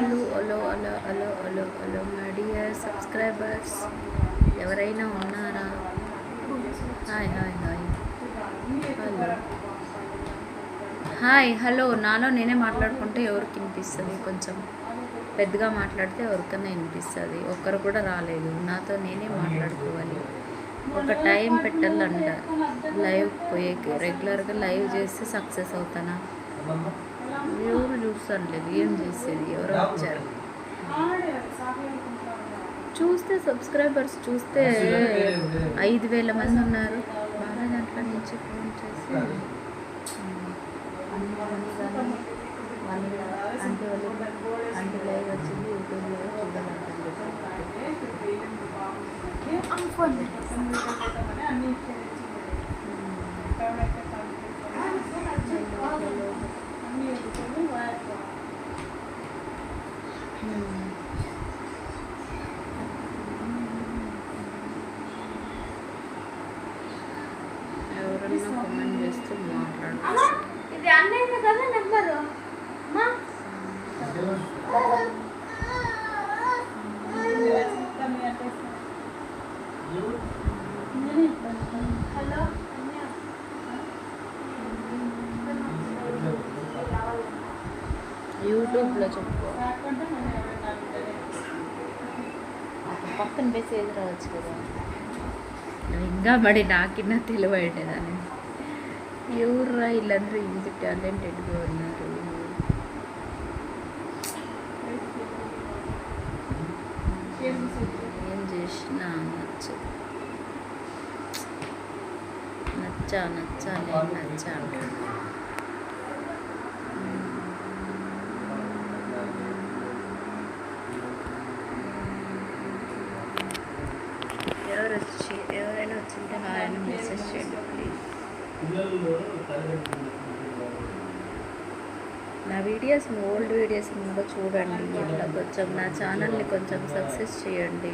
Hello hello hello hello hello hello my dear subscribers ఎవరైనా ఉన్నారా? Hi hi hi hello hi hello నాలో నేనే మాట్లాడుకుంటే ఎవరికి వినిపిస్తుంది? కొంచెం పెద్దగా మాట్లాడితే ఎవరికైనా వినిపిస్తుంది. ఒక్కరు కూడా రాలేదు. నాతో నేనే మాట్లాడుకోవాలి. ఒక టైం పెట్టాలంట. లైవ్ పోయేకి. రెగ్యులర్గా లైవ్ చేస్తే సక్సెస్ అవుతానా? యూ చూసానులేదు ఏం చేసేది? ఎవరో వచ్చారు. చూస్తే సబ్స్క్రైబర్స్ చూస్తే ఐదు వేల మంది ఉన్నారు. బాగా దాంట్లో నుంచి ఫోన్ చేసి అంటే వాళ్ళు అంటే లైవ్ వచ్చింది యూట్యూబ్లో చూడాలంటే ఎవరన్నా కామెంట్ చేస్తూ మాట్లాడు ఇది అన్నయ్య కదా నెంబరు? హలో యూట్యూబ్లో చెప్పుకో అక్కడ పక్కన మెసేజ్ రావచ్చు కదా. ఇంకా మరి నాకిన్నా తెలివైండేదాన్ని ఎవర్రా వీళ్ళందరూ ఇంత టాలెంటెడ్గా ఉన్నారు? ఏం చేసినా నచ్చు నచ్చా నచ్చా నేను నచ్చా ఎవరు వచ్చి ఎవరైనా వచ్చింటే హాయ్ అని మెసేజ్ చేయండి ప్లీజ్ నా వీడియోస్ ఓల్డ్ వీడియోస్ కూడా చూడండి. ఇట్లా కొంచెం నా ఛానల్ని కొంచెం సక్సెస్ చేయండి.